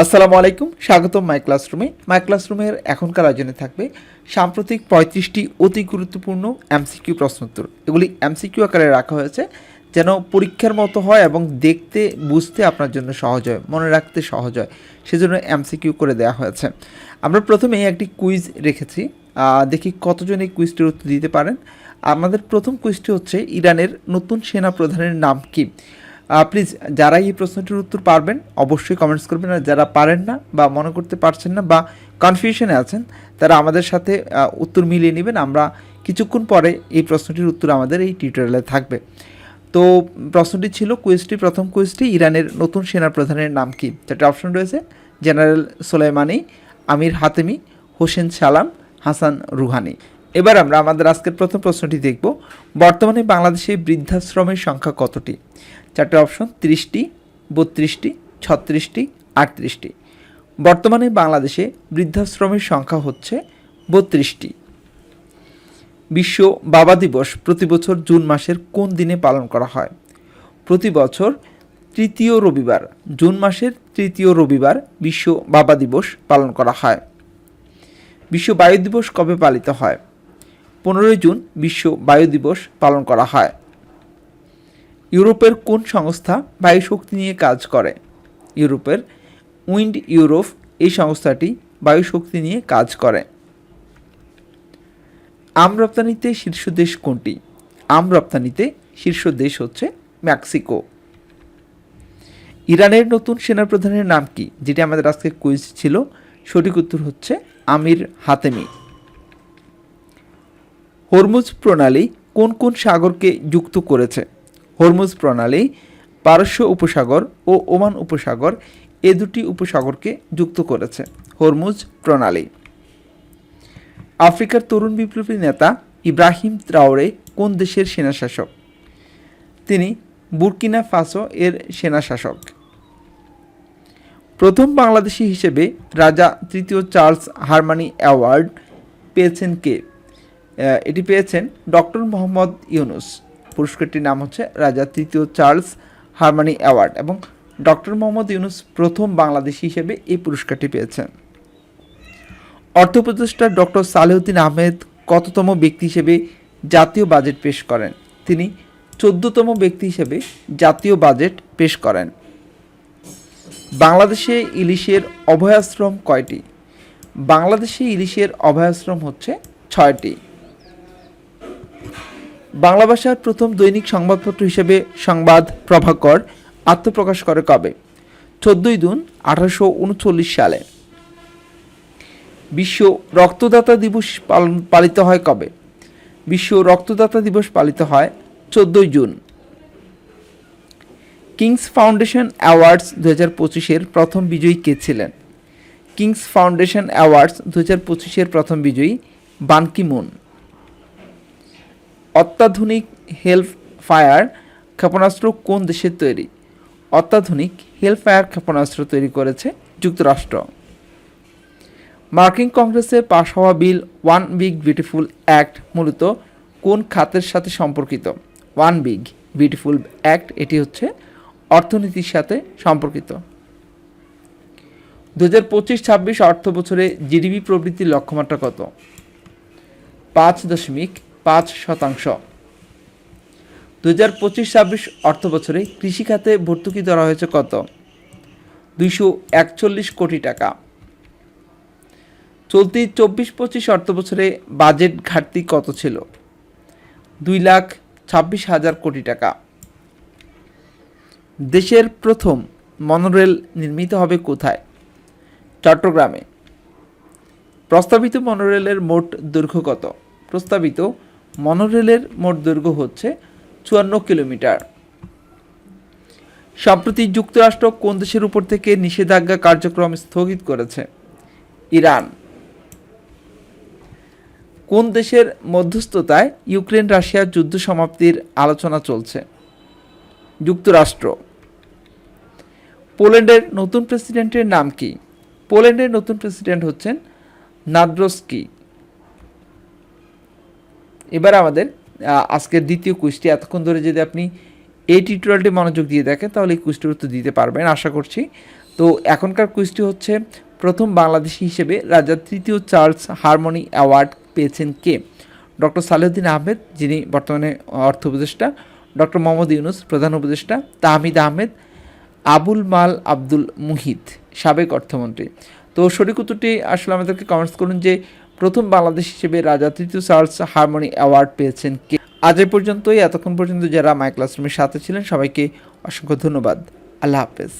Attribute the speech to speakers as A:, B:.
A: আসসালামু আলাইকুম, স্বাগতম মাই ক্লাসরুমে মাই ক্লাসরুমের এখনকার আয়োজনে থাকবে সাম্প্রতিক পঁয়ত্রিশটি অতি গুরুত্বপূর্ণ এমসিকিউ প্রশ্নোত্তর। এগুলি এমসিকিউ আকারে রাখা হয়েছে যেন পরীক্ষার মতো হয় এবং দেখতে, বুঝতে আপনার জন্য সহজ হয়, মনে রাখতে সহজ হয়। সেজন্য এমসিকিউ করে দেওয়া হয়েছে। আমরা প্রথমে একটি কুইজ রেখেছি। দেখি কতজন এই কুইজটির উত্তর দিতে পারেন। আমাদের প্রথম কুইজটি হচ্ছে ইরানের নতুন সেনা প্রধানের নাম কি? প্লিজ যারা এই প্রশ্নটির উত্তর পারবেন, অবশ্যই কমেন্টস করবেন। আর যারা পারেন না বা মনে করতে পারছেন না বা কনফিউশনে আছেন, তারা আমাদের সাথে উত্তর মিলিয়ে নেবেন। আমরা কিছুক্ষণ পরে এই প্রশ্নটির উত্তর আমাদের এই টিউটোরিয়ালে থাকবে। তো, প্রশ্নটি ছিল কুইজটি প্রথম কুইজটি ইরানের নতুন সেনা প্রধানের নাম কি? চারটি অপশন রয়েছে। General Soleimani Amir Hatami Hossein Salam Hassan Rouhani এবার আমরা আমাদের আজকের প্রথম প্রশ্নটি দেখব। বর্তমানে বাংলাদেশে বৃদ্ধাশ্রমের সংখ্যা কতটি? চারটে অপশন, ত্রিশটি, বত্রিশটি, ছত্রিশটি, আটত্রিশটি। বর্তমানে বাংলাদেশে বৃদ্ধাশ্রমের সংখ্যা হচ্ছে বত্রিশটি। বিশ্ব বাবা দিবস প্রতি বছর জুন মাসের কোন দিনে পালন করা হয়? প্রতি বছর তৃতীয় রবিবার, জুন মাসের তৃতীয় রবিবার বিশ্ব বাবা দিবস পালন করা হয়। বিশ্ব বায়ু দিবস কবে পালিত হয়? পনেরোই জুন বিশ্ব বায়ু দিবস পালন করা হয়। ইউরোপের কোন সংস্থা বায়ু শক্তি নিয়ে কাজ করে? ইউরোপের উইন্ড ইউরোপ এই সংস্থাটি বায়ু শক্তি নিয়ে কাজ করে। আম রপ্তানিতে শীর্ষ দেশ কোনটি? আম রপ্তানিতে শীর্ষ দেশ হচ্ছে মেক্সিকো। ইরানের নতুন সেনাপ্রধানের নাম কি, যেটি আমাদের আজকে কুইজ ছিল? সঠিক উত্তর হচ্ছে আমির হাতেমি। হরমুজ প্রণালী কোন কোন সাগরকে যুক্ত করেছে? হরমুজ প্রণালী, পারস্য উপসাগর ও ওমান উপসাগর এ দুটি উপসাগরকে যুক্ত করেছে। হরমুজ প্রণালী। আফ্রিকার তরুণ বিপ্লবী নেতা ইব্রাহিম ত্রাওরে কোন দেশের সেনাশাসক? তিনি বুরকিনা ফাসো এর সেনাশাসক। প্রথম বাংলাদেশি হিসেবে রাজা তৃতীয় চার্লস হারমানি অ্যাওয়ার্ড পেয়েছেন কে? এটি পেয়েছেন ডক্টর মোহাম্মদ ইউনুস। পুরস্কারটির নাম হচ্ছে রাজা তৃতীয় চার্লস হারমানি অ্যাওয়ার্ড এবং ডক্টর মোহাম্মদ ইউনুস প্রথম বাংলাদেশি হিসেবে এই পুরস্কারটি পেয়েছেন। অর্থ উপদেষ্টা ডক্টর সালেউদ্দিন আহমেদ কততম ব্যক্তি হিসেবে জাতীয় বাজেট পেশ করেন? তিনি চোদ্দতম ব্যক্তি হিসেবে জাতীয় বাজেট পেশ করেন। বাংলাদেশে ইলিশের অভয়াশ্রম কয়টি? বাংলাদেশে ইলিশের অভয়াশ্রম হচ্ছে ছয়টি। বাংলা ভাষার প্রথম দৈনিক সংবাদপত্র হিসেবে সংবাদ প্রভাকর আত্মপ্রকাশ করে কবে? চোদ্দই জুন, আঠারোশো উনচল্লিশ সালে। বিশ্ব রক্তদাতা দিবস পালন পালিত হয় কবে? বিশ্ব রক্তদাতা দিবস পালিত হয় চোদ্দই জুন। কিংস ফাউন্ডেশন অ্যাওয়ার্ডস দু হাজার পঁচিশের প্রথম বিজয়ী কে ছিলেন? কিংস ফাউন্ডেশন অ্যাওয়ার্ডস দু হাজার পঁচিশের প্রথম বিজয়ী বানকি মুন অত্যাধুনিক হেলফ ফায়ার ক্ষেপণাস্ত্র কোন দেশের তৈরি? অত্যাধুনিক হেলফ ফায়ার ক্ষেপণাস্ত্র তৈরি করেছে যুক্তরাষ্ট্র। মার্কিন কংগ্রেসে পাশ হওয়া bill one big beautiful act মূলত কোন খাতের সাথে সম্পর্কিত? ওয়ান বিগ বিউটিফুল অ্যাক্ট এটি হচ্ছে অর্থনীতির সাথে সম্পর্কিত। দু হাজার পঁচিশ ছাব্বিশ অর্থ বছরে জিডিপি প্রবৃদ্ধির লক্ষ্যমাত্রা কত? পাঁচ দশমিক পাঁচ শতাংশ। দু হাজার পঁচিশ ছাব্বিশ অর্থ বছরে কৃষিখাতে ভর্তুকি ধরা হয়েছে কত? দুইশো একচল্লিশ কোটি টাকা। চলতি চব্বিশ পঁচিশ অর্থ বছরে বাজেট ঘাটতি কত ছিল? দুই লাখ ছাব্বিশ হাজার কোটি টাকা। দেশের প্রথম মনোরেল নির্মিত হবে কোথায়? চট্টগ্রামে। প্রস্তাবিত মনোরেলের মোট দৈর্ঘ্য কত? প্রস্তাবিত মনোরেলের মোট দৈর্ঘ্য হচ্ছে চুয়ান্ন কিলোমিটার। সম্প্রতি যুক্তরাষ্ট্র কোন দেশের উপর থেকে নিষেধাজ্ঞা কার্যক্রম স্থগিত করেছে? ইরান। কোন দেশের মধ্যস্থতায় ইউক্রেন রাশিয়ার যুদ্ধ সমাপ্তির আলোচনা চলছে? যুক্তরাষ্ট্র। পোল্যান্ডের নতুন প্রেসিডেন্টের নাম কি? পোল্যান্ডের নতুন প্রেসিডেন্ট হচ্ছেন নাদ্রস্কি। এবার আমাদের আজকের দ্বিতীয় কুইজটি, এতক্ষণ ধরে যদি আপনি এই টিউটোরিয়ালটি মনোযোগ দিয়ে দেখেন, তাহলে এই কুইজটির উত্তর দিতে পারবেন, আশা করছি। তো এখনকার কুইজটি হচ্ছে, প্রথম বাংলাদেশি হিসেবে রাজা তৃতীয় চার্লস হারমোনি অ্যাওয়ার্ড পেয়েছেন কে? ডক্টর সালেউদ্দিন আহমেদ, যিনি বর্তমানে অর্থ উপদেষ্টা, ডক্টর মোহাম্মদ ইউনুস, প্রধান উপদেষ্টা, তাহমিদ আহমেদ, আবুল মাল আব্দুল মুহিত, সাবেক অর্থমন্ত্রী। তো সঠিক উত্তরটি আসলে আমাদেরকে কমেন্টস করুন যে প্রথম বাংলাদেশ হিসেবে রাজা তৃতীয় চার্লস হারমোনি অ্যাওয়ার্ড পেয়েছেন কে? আজ এ পর্যন্তই। এতক্ষণ পর্যন্ত যারা মাই ক্লাসরুমের সাথে ছিলেন, সবাইকে অসংখ্য ধন্যবাদ। আল্লাহ হাফেজ।